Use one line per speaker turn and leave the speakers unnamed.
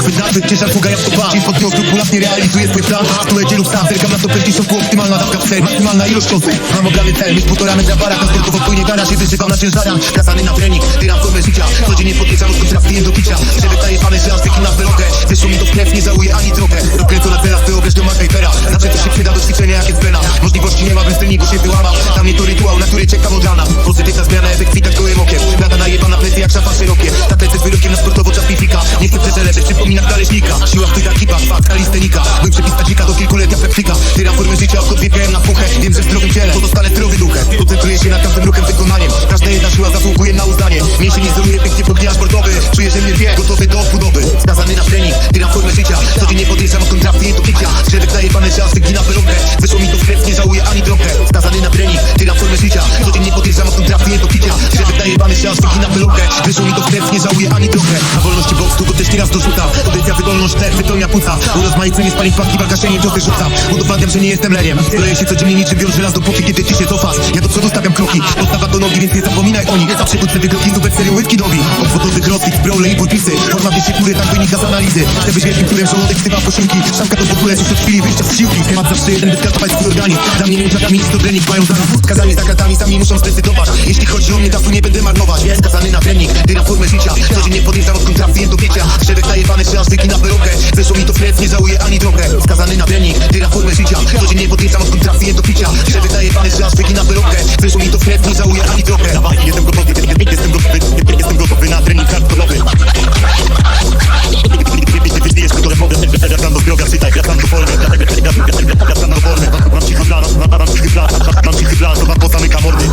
Chwyt nazwy, ciężar fuga jak stopa Dzień pod dnią skrupulatnie realizuję swój plan Aktualnie lub sam, zerkam na to pewnie szybko Optymalna dawka w ser, maksymalna ilość kosy Mam obrany cel, mieć półtora metra barak Na sportowo wpłynie garaż, jest wyżywam na ciężarach Kazany na trening, tyram formę życia. Codziennie podjeżdżam, odkąd raz piję do picia. Żeby daje pany, że aż wykinam wylotę Wyszło mi to w krew, nie żałuję ani trochę Rozkręcona teraz, wyobraź do MacGyvera Zawsze to się przyda do ćwiczenia jak jest wena. Możliwości nie ma, bez treningu się wyłamam Dla mnie to rytuał, na który czekam od rana. Pozytywna zmiana, efekt kwita czas Nie chcę przeżelewać, przypominam należnika Siła wpływa kipa, fakt, kalistenika. Mój przepis tacika do kilkuletnia pepsika. Tyram formę życia, odkąd wiepiałem na fuchę Wiem, że w zdrowym ciele pozostale zdrowy duchem Koncentruję się nad każdym ruchem, wykonaniem. Każda jedna siła zasługuje na uznanie. Mięsień nie zdoluje pięknie podgnia sportowy Czuję, że mnie wie, gotowy do odbudowy. Skazany na trening, tyram formę życia. Codziennie podjeżdżam, odkąd traf nie do picia. Grzebek zajebany, że aż wygina pelonkę Wyszło mi to w krew, nie żałuję ani trochę. Skazany na trening, nie żałuję ani trochę. Na wolności boks, długo też nieraz dorzucam Potencja, wydolność, tlech, wypełnia płuca. Urozmaicenie spalin, płatki, walka się nie ciosy rzucam Udowadniam, że nie jestem leniem Zbroję się codziennie niczym wiąż żelaz dopóki, kiedy ty się cofasz Ja do przodu stawiam kroki, podstawa do nogi, więc nie zapominaj o nich. Nie zawsze budzę wykroki, zubek serio łydki dobi Obwodowy crossfit, brole i podpisy Forma wiecie kury, tak wynika z analizy. Chcę być wielkim, którym żołądek wstywa posiłki. Szamka to w ogóle już od chwili wyjścia z siłki. Temat zawsze jeden, by skartować swój organizm. Dla mnie ninjagami nic do trening mają. Za Skazani za kratami, sami muszą zdecydować. Jeśli chodzi o mnie, czasu nie będę marnować. Skazany na trening, trening Tyra formę życia Codziennie podniecam, odkąd trafiłem do picia Że wydaje pan, że aż biegi na perukę Wyszło mi to w krew, nie żałuję ani trochę Dawaj, jestem gotowy, jestem gotowy Jestem gotowy na trening Jestem gotowy, wracam do zdrowia, czytaj, wracam do formy mam cichy dla mam cichy dla to wam pozamyka mordy